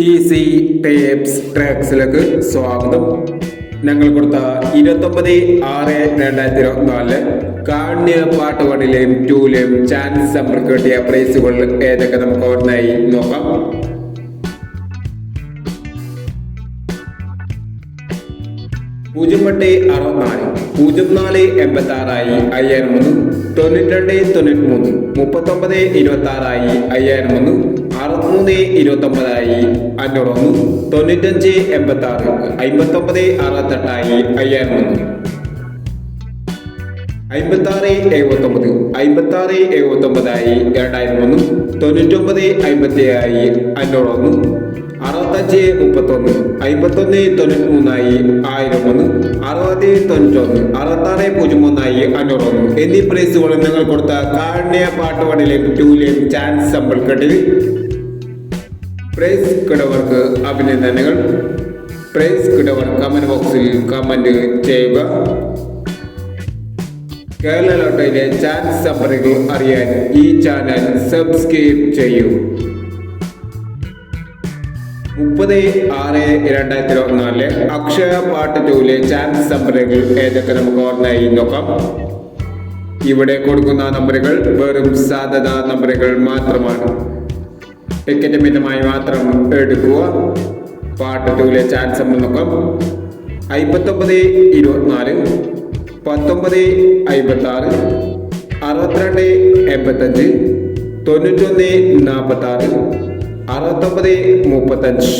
Easy tapes ട്രാക്സിലേക്ക് സ്വാഗതം. ഞങ്ങൾ കൊടുത്ത ഇരുപത്തൊമ്പത് ആറ് രണ്ടായിരത്തി ഇരുപത്തിനാലിൽ കാണ്യ പാട്ട് വണ്ണിലെയും ടൂലെയും ചാൻസ് നമ്പർ കിട്ടിയ പ്രൈസുകൾ ഏതൊക്കെ നമുക്ക് ഓർമ്മയായി നോക്കാം. പൂജ്യം എട്ട് അറുപത്തിനാല് പൂജ്യം നാല് എൺപത്തി ആറായി അയ്യായിരം ഒന്ന് തൊണ്ണൂറ്റി രണ്ട് തൊണ്ണൂറ്റി മൂന്ന് മുപ്പത്തൊമ്പത് ഇരുപത്തി ആറായി അയ്യായിരം ഒന്ന് അറുപത്തിമൂന്ന് ഇരുപത്തി ഒമ്പതായി അഞ്ഞൂറൊന്ന് തൊണ്ണൂറ്റഞ്ച് എൺപത്തി ആറ് അമ്പത്തൊമ്പത് അറുപത്തെട്ടായി അയ്യായിരം ഒന്ന് അമ്പത്താറ് എഴുപത്തൊമ്പത് അമ്പത്താറ് എഴുപത്തൊമ്പതായി രണ്ടായിരം ഒന്ന് തൊണ്ണൂറ്റൊമ്പത് അമ്പത്തി ആയി അഞ്ഞൂറൊന്ന് അറുപത്തഞ്ച് മുപ്പത്തൊന്ന് അമ്പത്തൊന്ന് തൊണ്ണൂറ്റി മൂന്നായി ആയിരം ഒന്ന് അറുപത് തൊണ്ണൂറ്റൊന്ന് അറുപത്താറ് പൂജ്യം ഒന്നായി അഞ്ഞൂറൊന്ന്. എന്നീ പ്രൈസുകളും നിങ്ങൾ കൊടുത്ത കാരുണ്യ പാട്ട് വണിലെയും ടൂലെയും ചാൻസ് സമ്പൾക്കെട്ടിൽ കെട്ടിൽ പ്രൈസ് കിടവർക്ക് അഭിനന്ദനങ്ങൾ. പ്രൈസ് കിടവർ കമന്റ് ബോക്സിൽ കമന്റ് ചെയ്യുക. കേരള ലോട്ടറിയിലെ ചാൻസ് സമ്മറികൾ അറിയാൻ ഈ ചാനൽ സബ്സ്ക്രൈബ് ചെയ്യൂ. മുപ്പത് ആറ് രണ്ടായിരത്തി ഇരുപത്തിനാലിലെ അക്ഷയ പാട്ട് ടൂലെ ചാൻസ് നമ്പറുകൾ ഏതൊക്കെ നമുക്ക് ഓർമ്മയായി നോക്കാം. ഇവിടെ കൊടുക്കുന്ന നമ്പറുകൾ വെറും സാധ്യത നമ്പറുകൾ മാത്രമാണ്. ടിക്കറ്റ് മിതമായി മാത്രം എടുക്കുക പാട്ട് ടൂലെ ചാൻസ് നമ്പർ നോക്കാം അമ്പത്തൊമ്പത് ഇരുപത്തിനാല് പത്തൊമ്പത് അമ്പത്തി ആറ് അറുപത്തിരണ്ട് എൺപത്തഞ്ച് തൊണ്ണൂറ്റൊന്ന് നാൽപ്പത്തി ആറ് അറുപത്തൊമ്പത് മുപ്പത്തഞ്ച്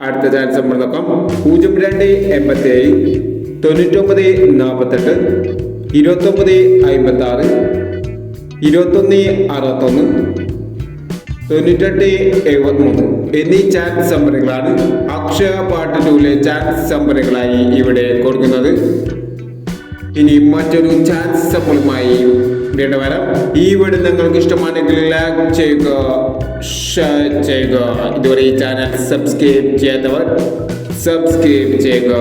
അടുത്ത ചാൻസ് നമ്മൾ നോക്കാം പൂജ്യം രണ്ട് എൺപത്തി ഏഴ് തൊണ്ണൂറ്റൊമ്പത് നാൽപ്പത്തെട്ട് ഇരുപത്തൊമ്പത് അമ്പത്തി ആറ് ഇരുപത്തൊന്ന് അറുപത്തൊന്ന് തൊണ്ണൂറ്റെട്ട് എഴുപത്തിമൂന്ന്. എന്നീ ചാൻസ് നമ്പറുകളാണ് അക്ഷയ പാട്ട് ടൂലെ ചാൻസ് ഇവിടെ കൊടുക്കുന്നത്. ഇനി മറ്റൊരു ചാൻസ് സമ്പിളുമായി വീണ്ടും വരാം. ഈ വീഡിയോ നിങ്ങൾക്ക് ഇഷ്ടമാണെങ്കിൽ ലൈക്ക് ചെയ്യുക ഷെയർ ചെയ്യുക. ഇതുവരെ ഈ ചാനൽ സബ്സ്ക്രൈബ് ചെയ്യാത്തവർ സബ്സ്ക്രൈബ് ചെയ്യുക.